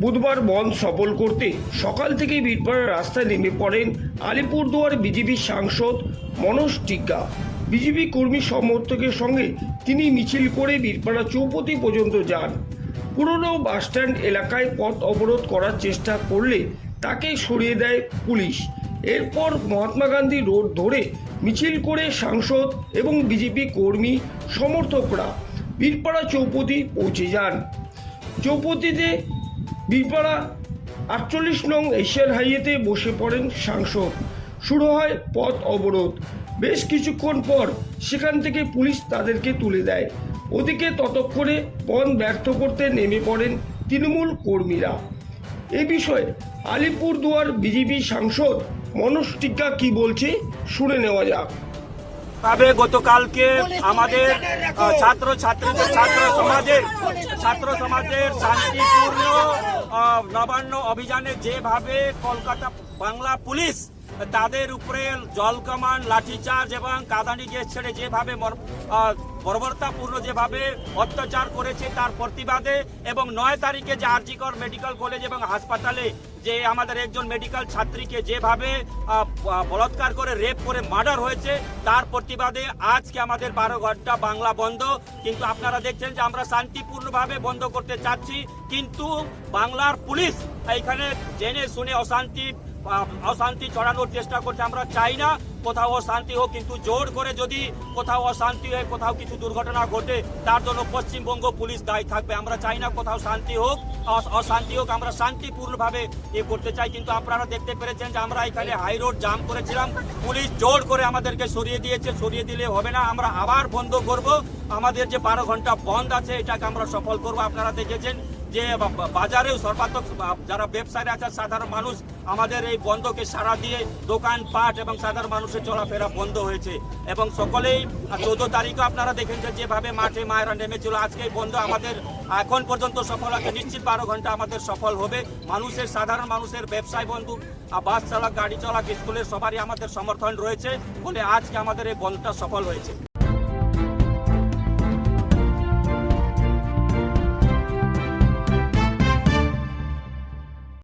বুধবার বন্ধ সফল করতে সকাল থেকেই বীরপাড়ার রাস্তায় নেমে পড়েন আলিপুরদুয়ার বিজেপি সাংসদ মনোজ টিগ্গা। বিজেপি কর্মী সমর্থকের সঙ্গে তিনি মিছিল করে বীরপাড়া চৌপতি পর্যন্ত যান। পুরনো বাসস্ট্যান্ড এলাকায় পথ অবরোধ করার চেষ্টা করলে তাকে সরিয়ে দেয় পুলিশ। এরপর মহাত্মা গান্ধী রোড ধরে মিছিল করে সাংসদ এবং বিজেপি কর্মী সমর্থকরা বীরপাড়া চৌপতি পৌঁছে যান। চৌপতিতে বীরপাড়া আটচল্লিশ নং এশিয়ান হাইওয়েতে বসে পড়েন সাংসদ। শুরু হয় পথ অবরোধ। বেশ কিছুক্ষণ পর সেখান থেকে পুলিশ তাদেরকে তুলে দেয়। ওদিকে ততক্ষণে পণ ব্যর্থ করতে নেমে পড়েন তৃণমূল কর্মীরা। এ বিষয়ে আলিপুরদুয়ার বিজেপি সাংসদ মনোজ টিক্কা কি বলছে শুনে নেওয়া যাক। তবে গতকালকে আমাদের ছাত্র ছাত্রীদের ছাত্র সমাজের ছাত্র সমাজের শান্তিপূর্ণ নবান্ন অভিযানে যেভাবে কলকাতা বাংলা পুলিশ তাদের উপরে জলকমান লাঠিচার্জ এবং কাদানি গ্যাস ছেড়ে যেভাবে বর্বরতাপূর্ণ যেভাবে অত্যাচার করেছে তার প্রতিবাদে এবং নয় তারিখে যে আরজিকর মেডিকেল কলেজ এবং হাসপাতালে যে আমাদের একজন মেডিকেল ছাত্রীকে যেভাবে বলাৎকার করে রেপ করে মার্ডার হয়েছে, তার প্রতিবাদে আজকে আমাদের বারো ঘণ্টা বাংলা বন্ধ। কিন্তু আপনারা দেখছেন যে আমরা শান্তিপূর্ণভাবে বন্ধ করতে চাচ্ছি, কিন্তু বাংলার পুলিশ এখানে জেনে শুনে অশান্তি অশান্তি ছড়ানোর চেষ্টা করছে। আমরা চাই না কোথাও অশান্তি হোক, কিন্তু জোর করে যদি কোথাও অশান্তি হয়, কোথাও কিছু দুর্ঘটনা ঘটে, তার জন্য পশ্চিমবঙ্গ পুলিশ দায়ী থাকবে। আমরা চাই না কোথাও শান্তি হোক অশান্তি হোক, আমরা শান্তিপূর্ণভাবে এ করতে চাই। কিন্তু আপনারা দেখতে পেরেছেন যে আমরা এখানে হাই রোড জাম করেছিলাম। পুলিশ জোর করে আমাদেরকে সরিয়ে দিয়েছে। সরিয়ে দিলে হবে না। আমরা আবার বন্ধ করব। আমাদের যে বারো ঘণ্টা বন্ধ আছে, এটাকে আমরা সফল করব। আপনারা দেখেছেন যে বাজারেও সর্বাত্মক যারা ব্যবসায়ী আছে, সাধারণ মানুষ, আমাদের এই বন্ধকে সারা দিয়ে দোকান পাট এবং সাধারণ মানুষের চলাফেরা বন্ধ হয়েছে। এবং সকলেই চোদ্দ তারিখও আপনারা দেখেছেন যেভাবে মাঠে মায়েরা নেমেছিল আজকে বন্ধ আমাদের, এখন পর্যন্ত সফল আছে নিশ্চিত বারো ঘণ্টা আমাদের সফল হবে। মানুষের, সাধারণ মানুষের ব্যবসায় বন্ধু বাস চালক, গাড়ি চালক, স্কুলের সবারই আমাদের সমর্থন রয়েছে বলে আজকে আমাদের এই বন্ধটা সফল হয়েছে।